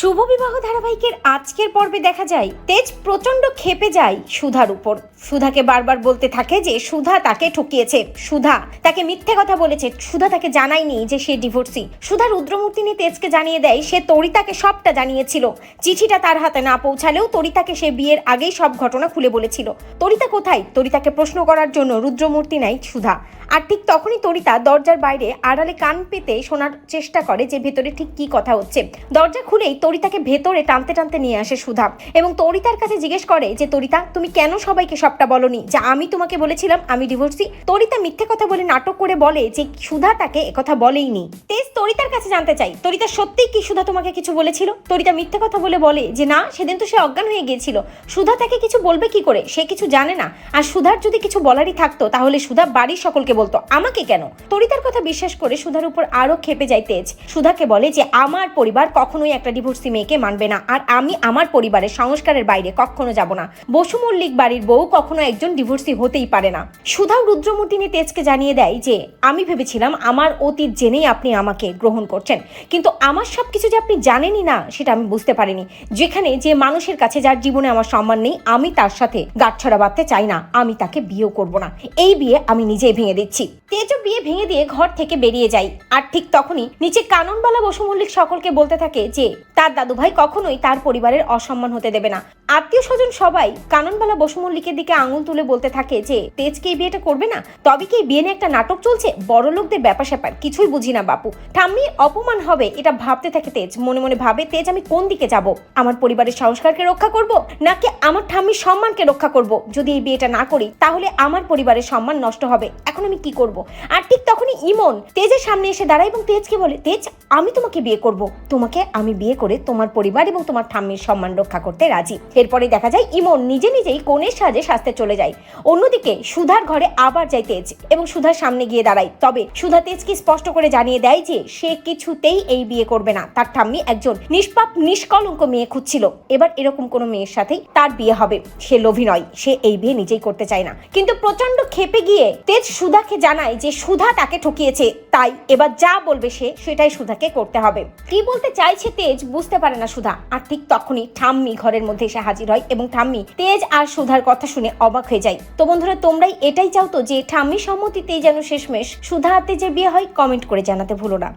শুভ বিবাহ ধারাবাহিকের আজকের পর্বে দেখা যায়, তেজ প্রচণ্ড ক্ষেপে যায় সুধার উপর। সুধাকে বারবার বলতে থাকে যে সুধা তাকে ঠকিয়েছে। সুধা তাকে মিথ্যে কথা বলেছে। সুধা তাকে জানায়নি যে সে ডিভোর্সি সুধা রুদ্রমূর্তি নিয়ে তেজকে জানিয়ে দেয়, সে তরিতাকে সবটা জানিয়েছিল। চিঠিটা তার হাতে না পৌঁছালেও তরিতাকে সে বিয়ের আগেই সব ঘটনা খুলে বলেছিল। তরিতা কোথায়? তরিতাকে প্রশ্ন করার জন্য রুদ্রমূর্তি নেয় সুধা। আর ঠিক তখনই তরিতা দরজার বাইরে আড়ালে কান পেতে শোনার চেষ্টা করে যে ভেতরে ঠিক কি কথা হচ্ছে। দরজা খুলেই তরিতাকে ভেতরে টানতে টানতে নিয়ে আসে সুধা এবং তরিতার কাছে জিজ্ঞেস করে যে, তরিতা, তুমি কেন সবাইকে সবটা বলনি? যে আমি তোমাকে বলেছিলাম, আমি ডিভোর্সি তরিতা মিথ্যে কথা বলে নাটক করে বলে যে, সুধা তাকে একথা বলেইনি। তেজ তরিতার কাছে জানতে চাই, তরিতা সত্যিই কি সুধা তোমাকে কিছু বলেছিল? তরিতা মিথ্যে কথা বলে বলে যে, না, সেদিন তো সে অজ্ঞান হয়ে গিয়েছিল। সুধা তাকে কিছু বলবে কি করে? সে কিছু জানে না। আর সুধার যদি কিছু বলারই থাকতো, তাহলে সুধা বাড়ির সকলকে বলতো, আমাকে কেন? তরিতার কথা বিশ্বাস করে সুধার উপর আরও খেপে যায় তেজ। সুধাকে বলে যে, আমার পরিবার কখনোই একটা ডিভোর্সি মেয়েকে মানবে না, আর আমি আমার পরিবারের সংস্কারের বাইরে কখনো যাব না। বসু মল্লিক বাড়ির বউ কখনো একজন ডিভোর্সি হতেই পারে না। সুধাও রুদ্রমূর্তিনী তেজকে জানিয়ে দেয় যে, আমি ভেবেছিলাম আমার অতীত জেনেই আপনি আমাকে গ্রহণ করছেন, কিন্তু আমার সব কিছু যে আপনি জানেনই না, সেটা আমি বুঝতে পারিনি। যেখানে যে মানুষের কাছে যার জীবনে আমার সম্মান নেই, আমি তার সাথে গাঁটছড়া বাঁধতে চাই না, আমি তাকে বিয়েও করব না। এই বিয়ে আমি নিজেই ভেঙে দিচ্ছি তেজও বিয়ে ভেঙে দিয়ে ঘর থেকে বেরিয়ে যাই আর ঠিক তখনই নিচে কাননবালা বসু মল্লিক সকলকে বলতে থাকে যে, তার দাদু ভাই কখনোই তার পরিবারের অসম্মান হতে দেবে না। আত্মীয় স্বজন সবাই কাননবালা বসু মল্লিকের দিকে আঙুল তুলে বলতে থাকে যে, তেজকে এই বিয়েটা করবে না? তবে কি বিয়ে নিয়ে একটা নাটক চলছে? বড় লোকদের ব্যাপার স্যাপার, কিছুই বুঝি না বাপু। ঠাম্মি, অপমান হবে, এটা ভাবতে থাকে তেজ। মনে মনে ভাবে, তেজ, আমি কোন দিকে যাব? আমার পরিবারের সংস্কারকে রক্ষা করব? নাকি আমার ঠাম্মির সম্মানকে রক্ষা করব? যদি এই বিয়েটা না করি, তাহলে আমার পরিবারের সম্মান নষ্ট হবে। এখন আমি কি করব? আর ঠিক তখনই ইমন তেজের সামনে এসে দাঁড়ায় এবং তেজকে বলে, তেজ, আমি তোমাকে বিয়ে করব। তোমাকে আমি বিয়ে করে তোমার পরিবার এবং তোমার ঠাম্মির সম্মান রক্ষা করতে রাজি। এরপরে দেখা যায় ইমন নিজে নিজেই কোণের সাজে সাজতে চলে যায়। অন্যদিকে সুধার ঘরে আবার যায় তেজ এবং সুধার সামনে গিয়ে দাঁড়ায়। তবে সুধা তেজকে স্পষ্ট করে জানিয়ে দেয় যে, সে কিছুতেই এই বিয়ে করবে না। তার ঠাম্মি একজন নিষ্পাপ, নিষ্কলঙ্ক মেয়ে খুঁজছিল। এবার এরকম কোনো মেয়ের সাথেই তার বিয়ে হবে। সে লোভী নয়। সে এই বিয়ে নিজেই করতে চায় না। কিন্তু প্রচণ্ড ক্ষেপে গিয়ে তেজ সুধাকে জানায় যে সুধা তাকে ঠকিয়েছে, তাই এবার যা বলবে সে সেটাই সুধাকে করতে হবে। কি বলতে চাইছে তেজ বুঝতে পারে না সুধা। আর ঠিক তখনই ঠাম্মি ঘরের মধ্যে এসে হাজির হয় এবং ঠাম্মি তেজ আর সুধার কথা শুনে অবাক হয়ে যায়। তো বন্ধুরা, তোমরাই এটাই চাও তো যে ঠাম্মি সম্মতিতেই যেন শেষমেশ সুধা আর তেজের বিয়ে হয়? কমেন্ট করে জানাতে ভুলো না।